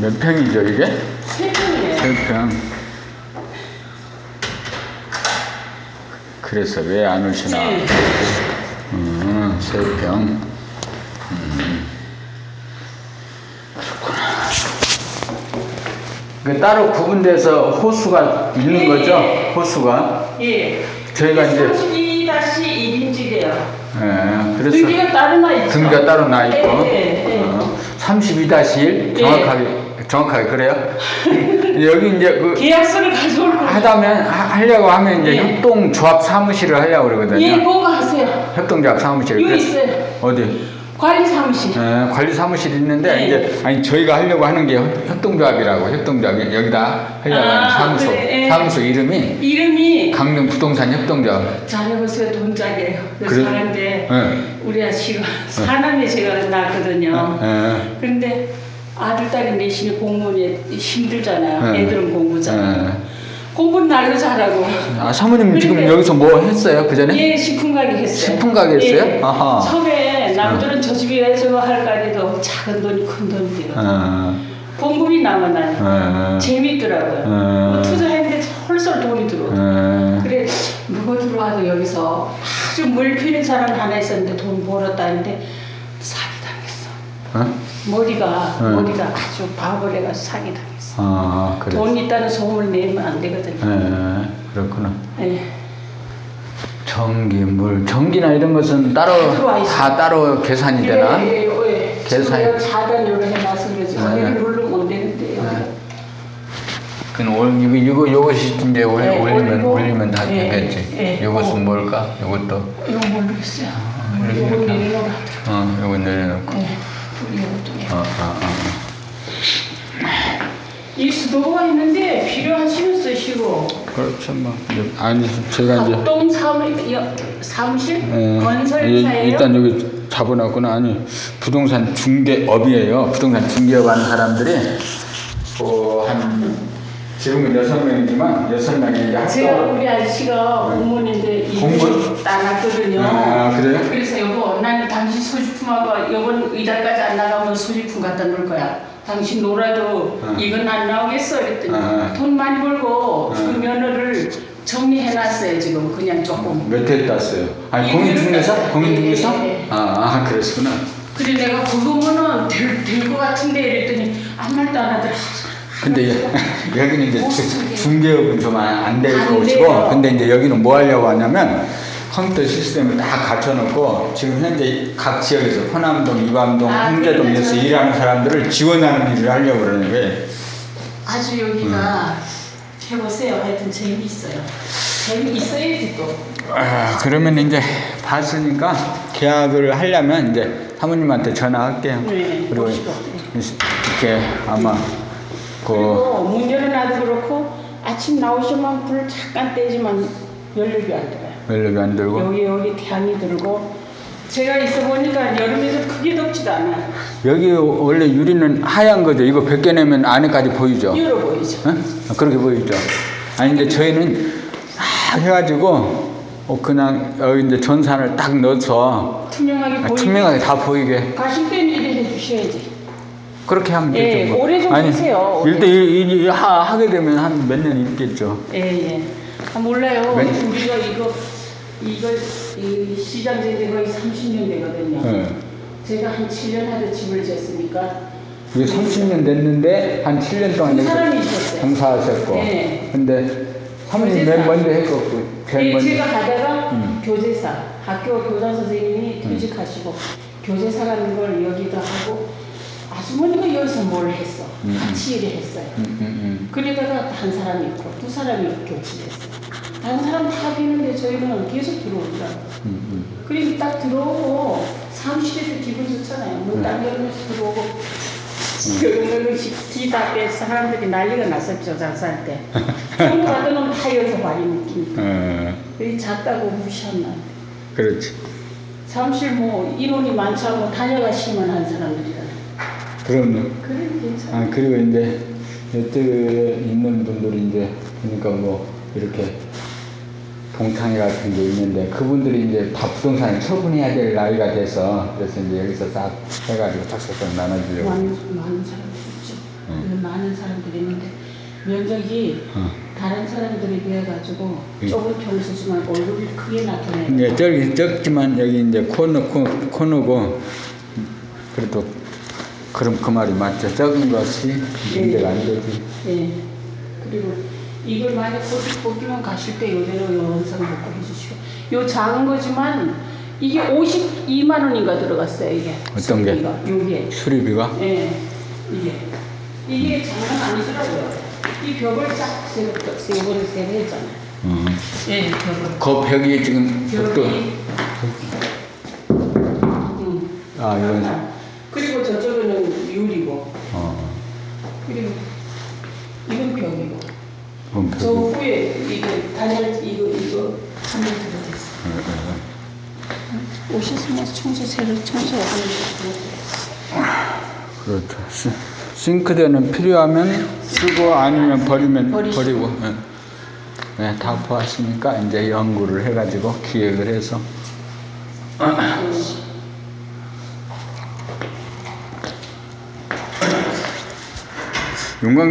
몇 평이죠, 이게? 세 평이에요. 세 평. 그래서 왜 안 오시나? 네. 음, 세 평. 음. 그 따로 구분돼서 호수가 있는 예, 거죠? 예. 호수가. 예. 저희가 이제 32-1인직이에요. 예, 그래서 따로 나 있죠. 등기가 따로 나 있고 예, 예, 예. 어, 32-1 예. 정확하게 정확하게 그래요? 여기 이제 그 계약서를 가져올 거예요. 하다면 하, 하려고 하면 이제 예. 협동조합 사무실을 하려고 그러거든요. 예, 뭐가 하세요? 협동조합 사무실. 여기 그래서 있어요. 어디? 관리 사무실. 예, 관리 사무실 있는데 예. 이제 아니 저희가 하려고 하는 게 협- 협동조합이라고 협동조합 여기다 하려고 하는 아, 사무소 그래, 예. 사무소 이름이 이름이 강릉 부동산 협동조합. 잘해보세요 돈짝이에요. 그래서 그래? 하는데 예. 우리 아씨가 사남매 제가 낳거든요. 예. 근데 아들 딸이 내신이 공무원이 힘들잖아요. 예. 애들은 공부잖아요. 예. 공부는 날로 잘하고. 아 사모님 지금 그런데- 여기서 뭐 했어요 그 전에? 예, 식품 가게 했어요. 식품 가게 했어요? 예. 아하. 처음에 남들은 저 집에 저거 할까지도 작은 돈이 큰 돈이에요. 어, 공급이 남아나요. 어, 재밌더라고요. 어. 뭐 투자했는데 헐sol 돈이 들어. 어, 그래 누가 들어와도 여기서 아주 물 피는 사람 하나 있었는데 돈 벌었다는데 사기 당했어. 어? 머리가 어. 머리가 아주 바보를 해가지고 사기 당했어. 아. 돈 있다는 소문을 내면 안 되거든요. 예, 그렇구나. 예. 전기, 물, 전기나 이런 것은 따로. 다 따로 계산이 되나? 예, 예, 예. 계산이- 지금 차단 요로 못 되는데. 그건 올 이거 이거 이것이 이제 올, 네, 올리면 올리고, 올리면 다 예, 되겠지. 예. 이것은 어. 뭘까? 이것도 이거 모르겠어요. 이렇게. 내려놓으라 하더라고요. 어, 이거 내려놓고. 예. 어, 어, 어. 이 수도가 있는데 필요하시면 쓰시고 그렇죠 뭐. 이제 아니 제가 이제 합동 사무, 여- 사무실 예, 건설사예요. 이- 일단 여기 잡아놨구나. 아니, 부동산 중개업이에요. 부동산 중개업 하는 사람들이, 어, 한, 지금은 여섯 명이지만, 여섯 명이 제가 학교. 우리 아저씨가 공무원인데 공무원? 일을 따놨거든요. 아, 그래요? 그래서 여보, 나는 당신 소지품하고 이번 이달까지 안 나가면 소지품 갖다 놓을 거야. 당신 놀아도 아. 이건 안 나오겠어 그랬더니 아. 돈 많이 벌고 아. 그 면허를 정리해놨어요 지금 그냥 조금. 몇회 땄어요? 아니, 예, 공인중개사? 예, 공인중개사? 예, 예. 아, 아, 그랬구나. 그래 내가 그거면은 될것 같은데 이랬더니 아무 말도 안 하더라. 근데 여- 여기는 이제 뭐, 주- 중개업은 좀 안 되고 안 오시고. 근데 이제 여기는 뭐 하려고 하냐면, 컴퓨터 시스템을 다 갖춰놓고 지금 현재 각 지역에서 호남동, 이밤동, 아, 홍제동에서 그러면서- 일하는 사람들을 지원하는 일을 하려고 그러는 거예요. 아주 여기가 해보세요. 하여튼 재미있어요. 재미있어야지 또. 아, 그러면 이제 봤으니까 계약을 하려면 이제 사모님한테 전화할게요. 네, 그리고 오시고. 이렇게 아마 그 그리고 문 열어놔도 그렇고 아침 나오시면 불 잠깐 떼지만 연락이 안 들어요. 연락이 안 들고 여기 여기 태양이 들고 제가 있어 보니까 여름에도 크게 덥지도 않아요. 여기 원래 유리는 하얀 거죠. 이거 벗겨 내면 안에까지 보이죠. 열어 보이죠. 응? 그렇게 보이죠. 아니 근데 저희는 다 해가지고 어, 그냥 여기 이제 전산을 딱 넣어서 투명하게 아, 보이게. 투명하게 다 보이게 때는 이래 해주셔야지. 그렇게 하면 예, 되죠. 뭐. 오래 좀 아니 하세요. 일단 이, 이, 이 하, 하게 되면 한 몇 년 있겠죠. 예, 예. 아, 몰라요. 왜? 우리가 이거, 이거, 이 시장 된지 거의 30년 되거든요. 예. 제가 한 7년 하도 집을 지었으니까. 이게 30년 됐는데 한 7년 동안 그 사람이 있었어요. 장사하셨고 네. 근데 사모님. 맨 먼저 했고 제일 예, 먼저 제가 가다가 음. 교제사, 학교 교장 선생님이 퇴직하시고 교제사라는 걸 여기도 하고 아주머니가 여기서 뭘 했어. 음, 같이 일을 했어요. 음, 음, 그러다가 한 사람이 있고 두 사람이 교체됐어요. 다른 사람 다 비는데 저희는 계속 들어오더라고요. 음, 음, 그리고 딱 들어오고 사무실에서 기분 좋잖아요. 문딱 열면서 들어오고 그러면 뒤다 빼서 사람들이 난리가 났었죠 장사할 때. 손 가던 놈다 여기서 많이 느끼니까. 어, 그게 작다고 돼. 그렇지 사무실 뭐 인원이 많지 않고 다녀가시면 한 사람들이라. 그럼요 그래 괜찮아. 아 그리고 이제 이쪽에 있는 분들이 이제 그러니까 뭐 이렇게 동창회 같은 게 있는데 그분들이 이제 다 부동산을 처분해야 될 나이가 돼서 그래서 이제 여기서 싹 해가지고 탁탁탁 나눠주려고 많은 많은 사람들 있죠. 음. 많은 사람들이 있는데 면적이 어. 다른 사람들에 비해 가지고 음. 좁은 평수지만 얼굴이 크게 나타내요. 이제 저기 적지만 여기 이제 코너 코, 코너고 그래도 그럼 그 말이 맞죠. 적은 것이 문제가 안 되지. 예. 그리고 이걸 만약 거기만 가실 때 이대로 영상 먹고 해주시고. 요 작은 거지만 이게 52만 원인가 들어갔어요 이게. 어떤 게? 수리비가, 요게. 수리비가? 예 이게. 이게 장난 아니더라고요. 이 벽을 쫙 세고 세고를 세고 했잖아요. 어. 예 벽을. 그 벽이 지금 벽도 벽이 음. 아 이건 그리고 저쪽에는 유리고. 어. 그리고 이건 벽이고 저. 후에 이거 단열 이거 이거 한번 들어있어. 어, 어, 오셨으면 청소 새로 청소하는 거. 그렇죠. 시- 싱크대는 필요하면 쓰고 아니면 버리면 버리시고. 버리고. 예. 네, 다 보았으니까 이제 연구를 해가지고 기획을 해서 용광